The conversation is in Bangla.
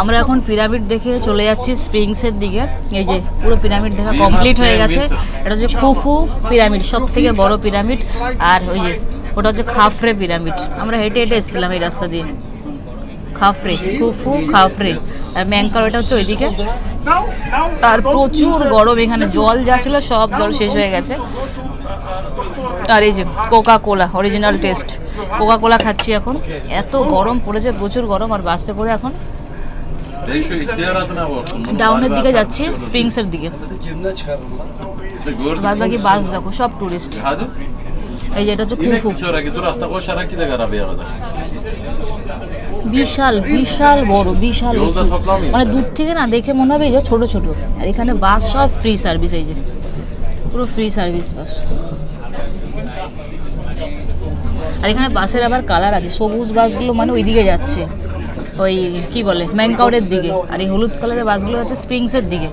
আমরা এখন পিরামিড দেখে চলে যাচ্ছি স্প্রিংসের দিকে। এই যে পুরো পিরামিড দেখা কমপ্লিট হয়ে গেছে। এটা হচ্ছে খুফু পিরামিড সব থেকে বড় পিরামিড। আর ওই যে, ওটা হচ্ছে খাফরে পিরামিড। আমরা হেঁটে হেঁটে এসেছিলাম এই রাস্তা দিয়ে। খাফরে খুফু খাফরে আর ম্যাংকার ওটা হচ্ছে ওইদিকে। আর প্রচুর গরম এখানে। জল যা ছিল সব জল শেষ হয়ে গেছে। আর এই যে Coca Cola original taste Coca Cola খাচ্ছি এখন। এত গরম পড়েছে, প্রচুর গরম। আর বাসে করে এখন ডাউনের দিকে. যাচ্ছি স্প্রিংসের দিকে। বাদ বাকি বাস দেখো সব টুরিস্ট এই যে এটা হচ্ছে kadar. বিশাল বিশাল বড় বিশাল. মানে দূর থেকে না দেখে মনে হবে এই যে ছোট ছোট। আর এখানে বাস সব ফ্রি সার্ভিস এই যে। পুরো ফ্রি সার্ভিস বাস। আর এখানে বাসের আবার কালার আছে সবুজ বাসগুলো মানে ওইদিকে যাচ্ছে। ওই কি বলে ম্যাংকাউরের দিকে। আর এই হলুদ কালারের বাসগুলো হচ্ছে স্প্রিংসের দিকে।